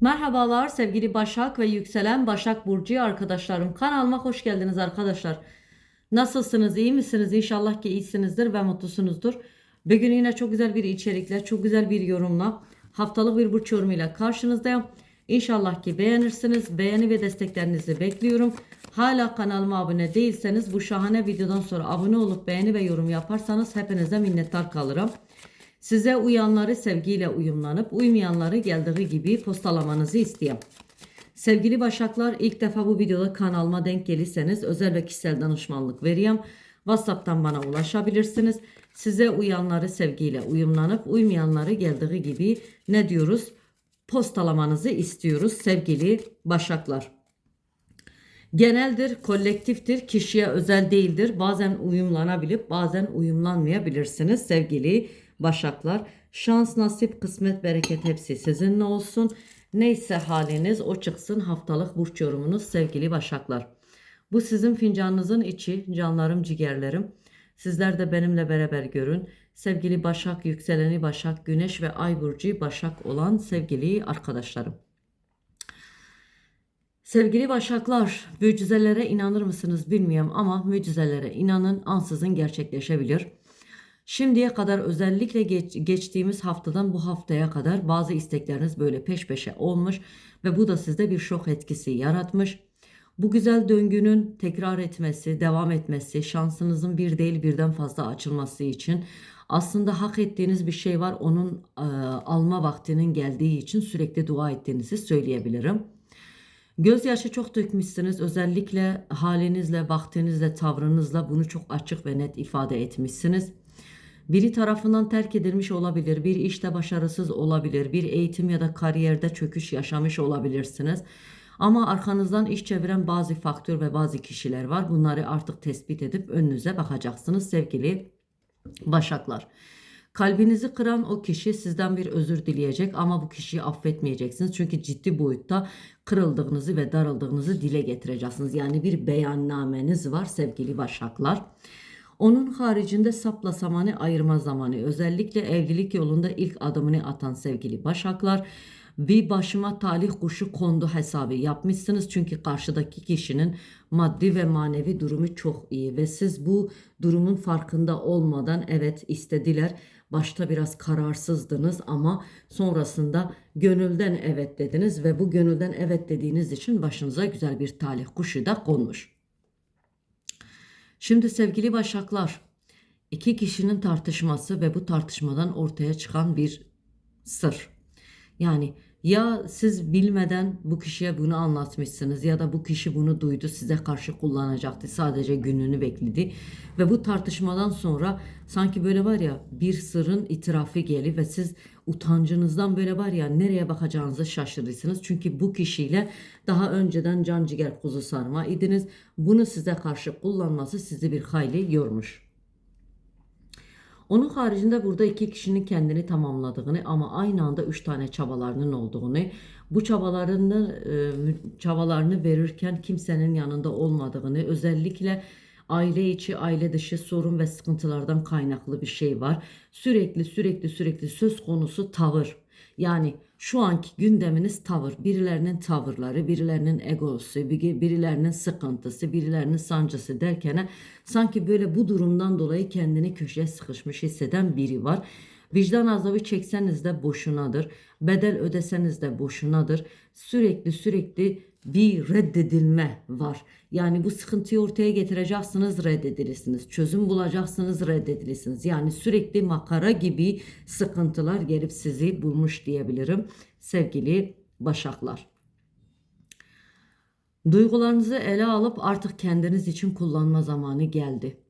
Merhabalar sevgili Başak ve yükselen Başak Burcu arkadaşlarım. Kanalıma hoş geldiniz arkadaşlar. Nasılsınız? iyi misiniz? İnşallah ki iyisinizdir ve mutlusunuzdur. Bugün yine çok güzel bir içerikle, çok güzel bir yorumla, haftalık bir burç yorumuyla karşınızdayım. İnşallah ki beğenirsiniz. Beğeni ve desteklerinizi bekliyorum. Hala kanalıma abone değilseniz bu şahane videodan sonra abone olup beğeni ve yorum yaparsanız hepinize minnettar kalırım. Size uyanları sevgiyle uyumlanıp uymayanları geldiği gibi postalamanızı isteyeyim. Sevgili Başaklar ilk defa bu videoda kanalıma denk gelirseniz özel ve kişisel danışmanlık vereyim. WhatsApp'tan bana ulaşabilirsiniz. Size uyanları sevgiyle uyumlanıp uymayanları geldiği gibi ne diyoruz? Postalamanızı istiyoruz sevgili Başaklar. Geneldir, kolektiftir, kişiye özel değildir. Bazen uyumlanabilip bazen uyumlanmayabilirsiniz sevgili Başaklar. Şans, nasip, kısmet, bereket hepsi sizinle olsun. Neyse haliniz o çıksın haftalık burç yorumunuz sevgili Başaklar. Bu sizin fincanınızın içi, canlarım, ciğerlerim. Sizler de benimle beraber görün. Sevgili Başak, yükseleni Başak, Güneş ve Ay burcu Başak olan sevgili arkadaşlarım. Sevgili Başaklar, mucizelere inanır mısınız bilmiyorum ama mucizelere inanın ansızın gerçekleşebilir. Şimdiye kadar özellikle geç- geçtiğimiz haftadan bu haftaya kadar bazı istekleriniz böyle peş peşe olmuş ve bu da sizde bir şok etkisi yaratmış. Bu güzel döngünün tekrar etmesi, devam etmesi, şansınızın bir değil birden fazla açılması için aslında hak ettiğiniz bir şey var. Onun e, alma vaktinin geldiği için sürekli dua ettiğinizi söyleyebilirim. Gözyaşı çok dökmüşsünüz. Özellikle halinizle, vaktinizle, tavrınızla bunu çok açık ve net ifade etmişsiniz. Biri tarafından terk edilmiş olabilir, bir işte başarısız olabilir, bir eğitim ya da kariyerde çöküş yaşamış olabilirsiniz. Ama arkanızdan iş çeviren bazı faktör ve bazı kişiler var. Bunları artık tespit edip önünüze bakacaksınız sevgili Başaklar. Kalbinizi kıran o kişi sizden bir özür dileyecek ama bu kişiyi affetmeyeceksiniz. Çünkü ciddi boyutta kırıldığınızı ve darıldığınızı dile getireceksiniz. Yani bir beyannameniz var sevgili Başaklar. Onun haricinde sapla samanı ayırma zamanı. Özellikle evlilik yolunda ilk adımını atan sevgili Başaklar. Bir başıma talih kuşu kondu hesabı yapmışsınız. Çünkü karşıdaki kişinin maddi ve manevi durumu çok iyi. Ve siz bu durumun farkında olmadan evet istediler. Başta biraz kararsızdınız ama sonrasında gönülden evet dediniz. Ve bu gönülden evet dediğiniz için başınıza güzel bir talih kuşu da konmuş. Şimdi sevgili Başaklar, iki kişinin tartışması ve bu tartışmadan ortaya çıkan bir sır. Yani ya siz bilmeden bu kişiye bunu anlatmışsınız ya da bu kişi bunu duydu size karşı kullanacaktı. Sadece gününü bekledi ve bu tartışmadan sonra sanki böyle var ya bir sırrın itirafı geli ve siz utancınızdan böyle var ya nereye bakacağınızı şaşırırsınız. Çünkü bu kişiyle daha önceden can ciğer kuzu sarma idiniz. Bunu size karşı kullanması sizi bir hayli yormuş. Onun haricinde burada iki kişinin kendini tamamladığını ama aynı anda üç tane çabalarının olduğunu, bu çabalarını e, çabalarını verirken kimsenin yanında olmadığını, özellikle aile içi, aile dışı sorun ve sıkıntılardan kaynaklı bir şey var. Sürekli sürekli sürekli söz konusu tavır. Yani şu anki gündeminiz tavır. Birilerinin tavırları, birilerinin egosu, bir- birilerinin sıkıntısı, birilerinin sancısı derken sanki böyle bu durumdan dolayı kendini köşeye sıkışmış hisseden biri var. Vicdan azabı çekseniz de boşunadır. Bedel ödeseniz de boşunadır. Sürekli sürekli bir reddedilme var. Yani bu sıkıntıyı ortaya getireceksiniz reddedilirsiniz. Çözüm bulacaksınız reddedilirsiniz. Yani sürekli makara gibi sıkıntılar gelip sizi bulmuş diyebilirim sevgili Başaklar. Duygularınızı ele alıp artık kendiniz için kullanma zamanı geldi.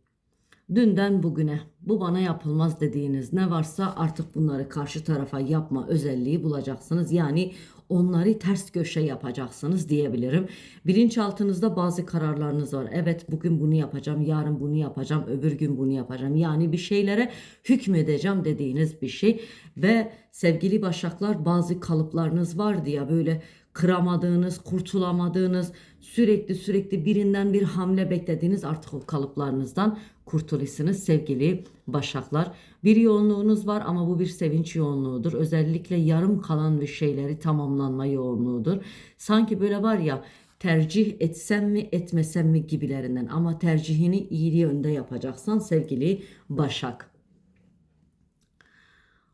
Dünden bugüne bu bana yapılmaz dediğiniz ne varsa artık bunları karşı tarafa yapma özelliği bulacaksınız. Yani onları ters köşe yapacaksınız diyebilirim. Bilinçaltınızda bazı kararlarınız var. Evet bugün bunu yapacağım, yarın bunu yapacağım, öbür gün bunu yapacağım. Yani bir şeylere hükmedeceğim dediğiniz bir şey ve Sevgili Başaklar bazı kalıplarınız vardı ya böyle kıramadığınız, kurtulamadığınız, sürekli sürekli birinden bir hamle beklediğiniz artık o kalıplarınızdan kurtulursunuz sevgili Başaklar. Bir yoğunluğunuz var ama bu bir sevinç yoğunluğudur. Özellikle yarım kalan bir şeyleri tamamlanma yoğunluğudur. Sanki böyle var ya tercih etsem mi etmesem mi gibilerinden ama tercihini iyi yönde yapacaksan sevgili Başak.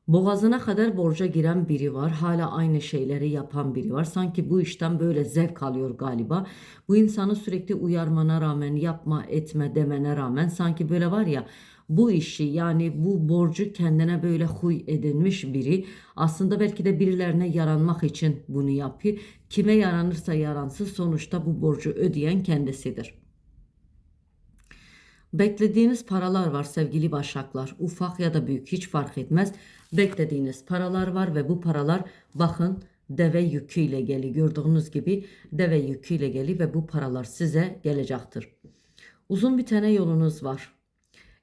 Boğazına kadar borca giren biri var. Hala aynı şeyleri yapan biri var. Sanki bu işten böyle zevk alıyor galiba. Bu insanı sürekli uyarmana rağmen, yapma etme demene rağmen sanki böyle var ya bu işi yani bu borcu kendine böyle huy edinmiş biri aslında belki de birilerine yaranmak için bunu yapıyor. Kime yaranırsa yaransın sonuçta bu borcu ödeyen kendisidir. Beklediğiniz paralar var sevgili başaklar. Ufak ya da büyük hiç fark etmez. Beklediğiniz paralar var ve bu paralar bakın deve yüküyle geliyor. Gördüğünüz gibi deve yüküyle geliyor ve bu paralar size gelecektir. Uzun bir tane yolunuz var.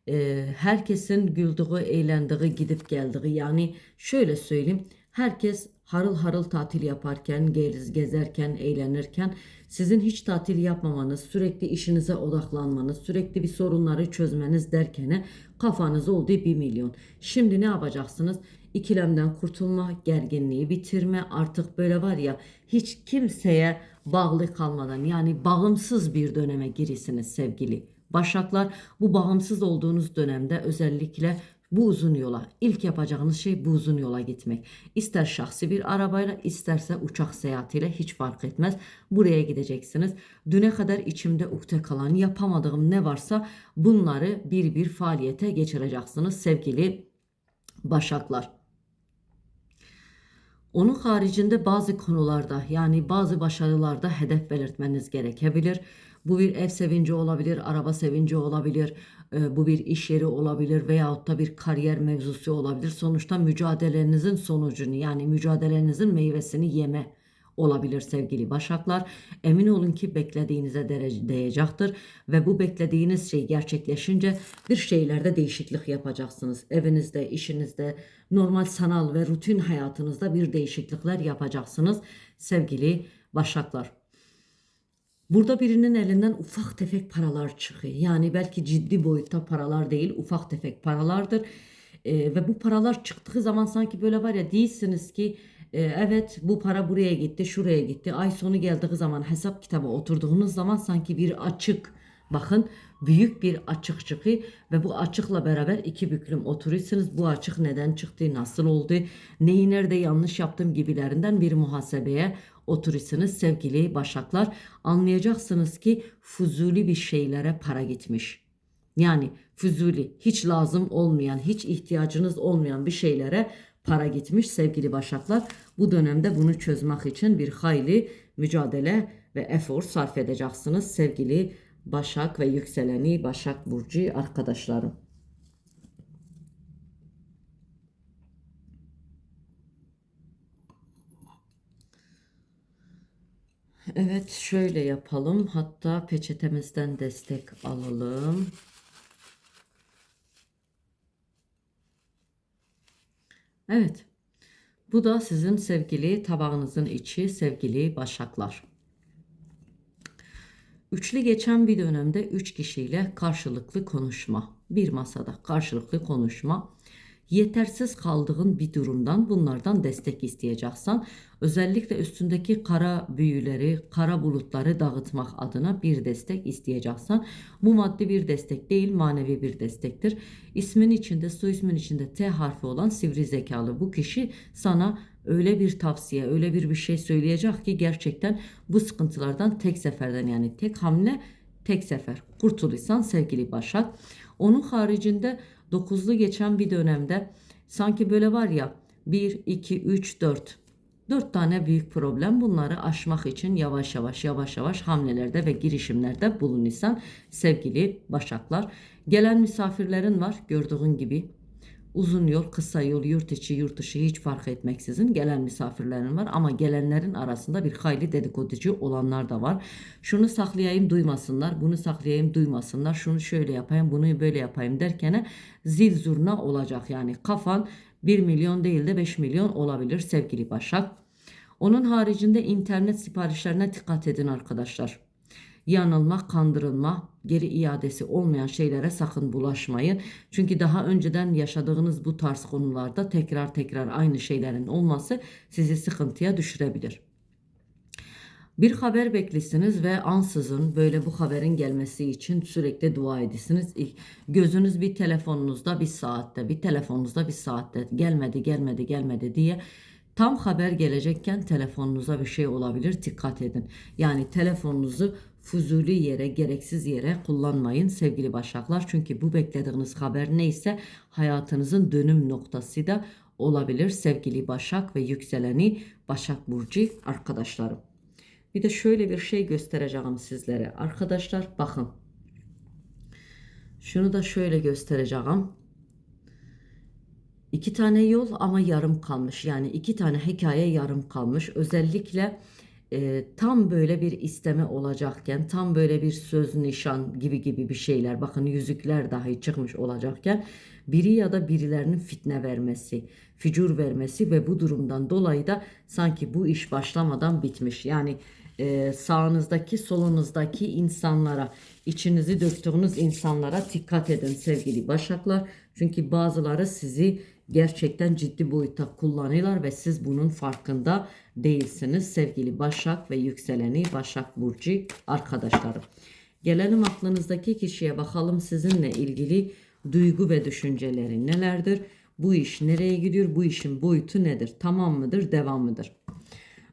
Ee, herkesin güldüğü, eğlendiği, gidip geldiği yani şöyle söyleyeyim. Herkes harıl harıl tatil yaparken, gez, gezerken, eğlenirken sizin hiç tatil yapmamanız, sürekli işinize odaklanmanız, sürekli bir sorunları çözmeniz derken kafanız olduğu bir milyon. Şimdi ne yapacaksınız? İkilemden kurtulma, gerginliği bitirme, artık böyle var ya hiç kimseye bağlı kalmadan yani bağımsız bir döneme girisiniz sevgili Başaklar bu bağımsız olduğunuz dönemde özellikle bu uzun yola ilk yapacağınız şey bu uzun yola gitmek. İster şahsi bir arabayla isterse uçak seyahatiyle hiç fark etmez. Buraya gideceksiniz. Düne kadar içimde ukde kalan yapamadığım ne varsa bunları bir bir faaliyete geçireceksiniz sevgili Başaklar. Onun haricinde bazı konularda yani bazı başarılarda hedef belirtmeniz gerekebilir. Bu bir ev sevinci olabilir, araba sevinci olabilir, e, bu bir iş yeri olabilir veyahut da bir kariyer mevzusu olabilir. Sonuçta mücadelenizin sonucunu yani mücadelenizin meyvesini yeme olabilir sevgili başaklar. Emin olun ki beklediğinize değecektir ve bu beklediğiniz şey gerçekleşince bir şeylerde değişiklik yapacaksınız. Evinizde, işinizde, normal sanal ve rutin hayatınızda bir değişiklikler yapacaksınız sevgili başaklar. Burada birinin elinden ufak tefek paralar çıkıyor. Yani belki ciddi boyutta paralar değil, ufak tefek paralardır. Ee, ve bu paralar çıktığı zaman sanki böyle var ya değilsiniz ki e, evet bu para buraya gitti, şuraya gitti. Ay sonu geldiği zaman hesap kitaba oturduğunuz zaman sanki bir açık bakın büyük bir açık çıkıyor ve bu açıkla beraber iki büklüm oturuyorsunuz. Bu açık neden çıktı, nasıl oldu, neyi nerede yanlış yaptım gibilerinden bir muhasebeye oturursunuz sevgili başaklar. Anlayacaksınız ki fuzuli bir şeylere para gitmiş. Yani fuzuli hiç lazım olmayan, hiç ihtiyacınız olmayan bir şeylere para gitmiş sevgili başaklar. Bu dönemde bunu çözmek için bir hayli mücadele ve efor sarf edeceksiniz sevgili Başak ve yükseleni Başak Burcu arkadaşlarım. Evet şöyle yapalım. Hatta peçetemizden destek alalım. Evet. Bu da sizin sevgili tabağınızın içi sevgili başaklar. Üçlü geçen bir dönemde üç kişiyle karşılıklı konuşma. Bir masada karşılıklı konuşma yetersiz kaldığın bir durumdan bunlardan destek isteyeceksen özellikle üstündeki kara büyüleri, kara bulutları dağıtmak adına bir destek isteyeceksen bu maddi bir destek değil manevi bir destektir. İsmin içinde, su ismin içinde T harfi olan sivri zekalı bu kişi sana öyle bir tavsiye, öyle bir bir şey söyleyecek ki gerçekten bu sıkıntılardan tek seferden yani tek hamle tek sefer kurtulursan sevgili Başak. Onun haricinde 9'lu geçen bir dönemde sanki böyle var ya 1, 2, 3, 4. 4 tane büyük problem bunları aşmak için yavaş yavaş yavaş yavaş hamlelerde ve girişimlerde bulunursan sevgili başaklar. Gelen misafirlerin var gördüğün gibi Uzun yol, kısa yol, yurt içi, yurt dışı hiç fark etmeksizin gelen misafirlerin var ama gelenlerin arasında bir hayli dedikoducu olanlar da var. Şunu saklayayım duymasınlar, bunu saklayayım duymasınlar, şunu şöyle yapayım, bunu böyle yapayım derken zil zurna olacak. Yani kafan 1 milyon değil de 5 milyon olabilir sevgili Başak. Onun haricinde internet siparişlerine dikkat edin arkadaşlar. Yanılma, kandırılma, geri iadesi olmayan şeylere sakın bulaşmayın. Çünkü daha önceden yaşadığınız bu tarz konularda tekrar tekrar aynı şeylerin olması sizi sıkıntıya düşürebilir. Bir haber beklisiniz ve ansızın böyle bu haberin gelmesi için sürekli dua edesiniz. İlk Gözünüz bir telefonunuzda bir saatte, bir telefonunuzda bir saatte gelmedi, gelmedi, gelmedi diye tam haber gelecekken telefonunuza bir şey olabilir. Dikkat edin. Yani telefonunuzu fuzuli yere, gereksiz yere kullanmayın sevgili başaklar. Çünkü bu beklediğiniz haber neyse hayatınızın dönüm noktası da olabilir sevgili Başak ve yükseleni Başak Burcu arkadaşlarım. Bir de şöyle bir şey göstereceğim sizlere. Arkadaşlar bakın. Şunu da şöyle göstereceğim. İki tane yol ama yarım kalmış. Yani iki tane hikaye yarım kalmış. Özellikle e, tam böyle bir isteme olacakken, tam böyle bir söz nişan gibi gibi bir şeyler. Bakın yüzükler dahi çıkmış olacakken biri ya da birilerinin fitne vermesi, fücur vermesi ve bu durumdan dolayı da sanki bu iş başlamadan bitmiş. Yani e, sağınızdaki solunuzdaki insanlara içinizi döktüğünüz insanlara dikkat edin sevgili başaklar. Çünkü bazıları sizi gerçekten ciddi boyutta kullanıyorlar ve siz bunun farkında değilsiniz sevgili Başak ve yükseleni Başak Burcu arkadaşlarım. Gelelim aklınızdaki kişiye bakalım sizinle ilgili duygu ve düşünceleri nelerdir? Bu iş nereye gidiyor? Bu işin boyutu nedir? Tamam mıdır? Devam mıdır?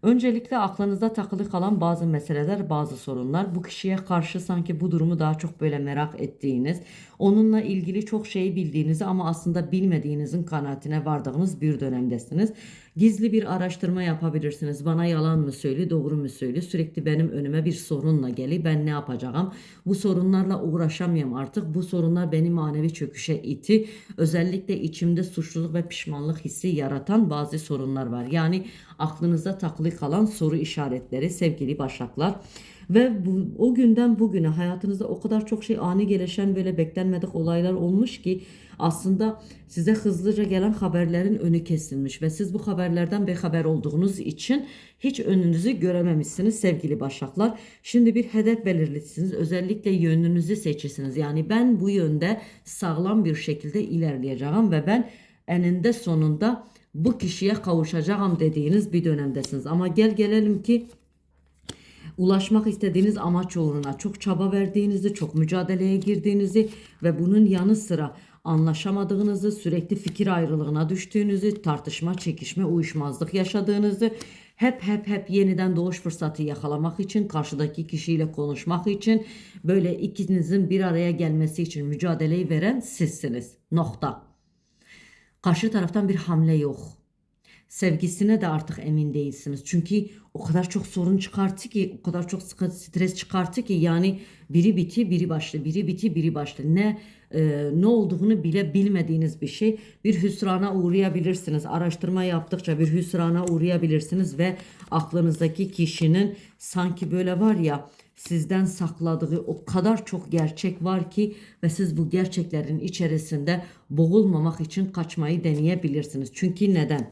Öncelikle aklınızda takılı kalan bazı meseleler, bazı sorunlar. Bu kişiye karşı sanki bu durumu daha çok böyle merak ettiğiniz, onunla ilgili çok şey bildiğinizi ama aslında bilmediğinizin kanaatine vardığınız bir dönemdesiniz. Gizli bir araştırma yapabilirsiniz. Bana yalan mı söylüyor, doğru mu söylüyor? Sürekli benim önüme bir sorunla geliyor. Ben ne yapacağım? Bu sorunlarla uğraşamıyorum artık. Bu sorunlar beni manevi çöküşe iti. Özellikle içimde suçluluk ve pişmanlık hissi yaratan bazı sorunlar var. Yani aklınızda takılı kalan soru işaretleri sevgili başaklar. Ve bu, o günden bugüne hayatınızda o kadar çok şey ani gelişen böyle beklenmedik olaylar olmuş ki aslında size hızlıca gelen haberlerin önü kesilmiş ve siz bu haberlerden bir haber olduğunuz için hiç önünüzü görememişsiniz sevgili başaklar. Şimdi bir hedef belirlisiniz. Özellikle yönünüzü seçirsiniz. Yani ben bu yönde sağlam bir şekilde ilerleyeceğim ve ben eninde sonunda bu kişiye kavuşacağım dediğiniz bir dönemdesiniz. Ama gel gelelim ki ulaşmak istediğiniz amaç uğruna çok çaba verdiğinizi, çok mücadeleye girdiğinizi ve bunun yanı sıra anlaşamadığınızı, sürekli fikir ayrılığına düştüğünüzü, tartışma, çekişme, uyuşmazlık yaşadığınızı, hep hep hep yeniden doğuş fırsatı yakalamak için, karşıdaki kişiyle konuşmak için, böyle ikinizin bir araya gelmesi için mücadeleyi veren sizsiniz. Nokta. Karşı taraftan bir hamle yok. Sevgisine de artık emin değilsiniz. Çünkü o kadar çok sorun çıkarttı ki, o kadar çok stres çıkarttı ki yani biri biti, biri başlı, biri biti, biri başlı. Ne e, ne olduğunu bile bilmediğiniz bir şey. Bir hüsrana uğrayabilirsiniz. Araştırma yaptıkça bir hüsrana uğrayabilirsiniz ve aklınızdaki kişinin sanki böyle var ya sizden sakladığı o kadar çok gerçek var ki ve siz bu gerçeklerin içerisinde boğulmamak için kaçmayı deneyebilirsiniz. Çünkü neden?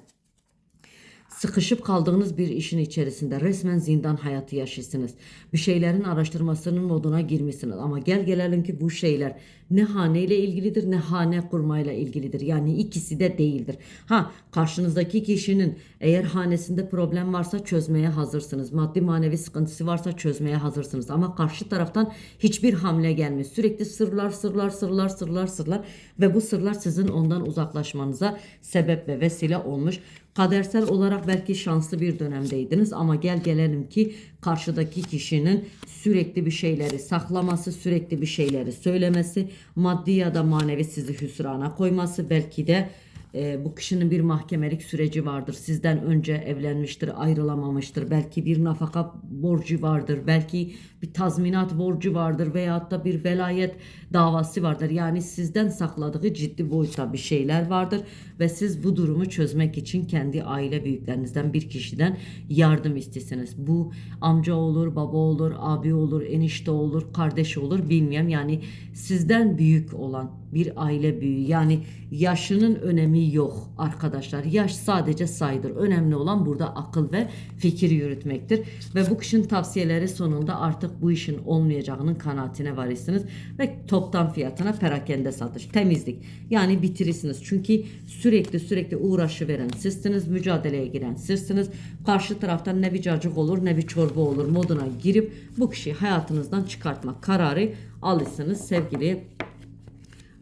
Sıkışıp kaldığınız bir işin içerisinde resmen zindan hayatı yaşıyorsunuz. Bir şeylerin araştırmasının moduna girmişsiniz. Ama gel gelelim ki bu şeyler ne haneyle ilgilidir ne hane kurmayla ilgilidir. Yani ikisi de değildir. Ha karşınızdaki kişinin eğer hanesinde problem varsa çözmeye hazırsınız. Maddi manevi sıkıntısı varsa çözmeye hazırsınız. Ama karşı taraftan hiçbir hamle gelmiyor. Sürekli sırlar sırlar sırlar sırlar sırlar ve bu sırlar sizin ondan uzaklaşmanıza sebep ve vesile olmuş. Kadersel olarak belki şanslı bir dönemdeydiniz ama gel gelelim ki karşıdaki kişinin sürekli bir şeyleri saklaması, sürekli bir şeyleri söylemesi, maddi ya da manevi sizi hüsrana koyması belki de e, bu kişinin bir mahkemelik süreci vardır. Sizden önce evlenmiştir, ayrılamamıştır. Belki bir nafaka borcu vardır. Belki bir tazminat borcu vardır veyahut da bir velayet davası vardır. Yani sizden sakladığı ciddi boyutta bir şeyler vardır ve siz bu durumu çözmek için kendi aile büyüklerinizden bir kişiden yardım istesiniz. Bu amca olur, baba olur, abi olur, enişte olur, kardeş olur bilmiyorum. Yani sizden büyük olan bir aile büyüğü. Yani yaşının önemi yok arkadaşlar. Yaş sadece sayıdır. Önemli olan burada akıl ve fikir yürütmektir. Ve bu kişinin tavsiyeleri sonunda artık bu işin olmayacağının kanaatine varırsınız. Ve toptan fiyatına perakende satış, temizlik. Yani bitirirsiniz. Çünkü sürekli sürekli uğraşı veren sizsiniz. Mücadeleye giren sizsiniz. Karşı taraftan ne bir cacık olur ne bir çorba olur moduna girip bu kişiyi hayatınızdan çıkartmak kararı alırsınız sevgili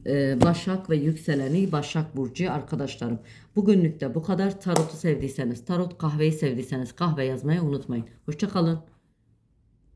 e, Başak ve yükseleni Başak Burcu arkadaşlarım. Bugünlük de bu kadar. Tarotu sevdiyseniz, tarot kahveyi sevdiyseniz kahve yazmayı unutmayın. Hoşçakalın.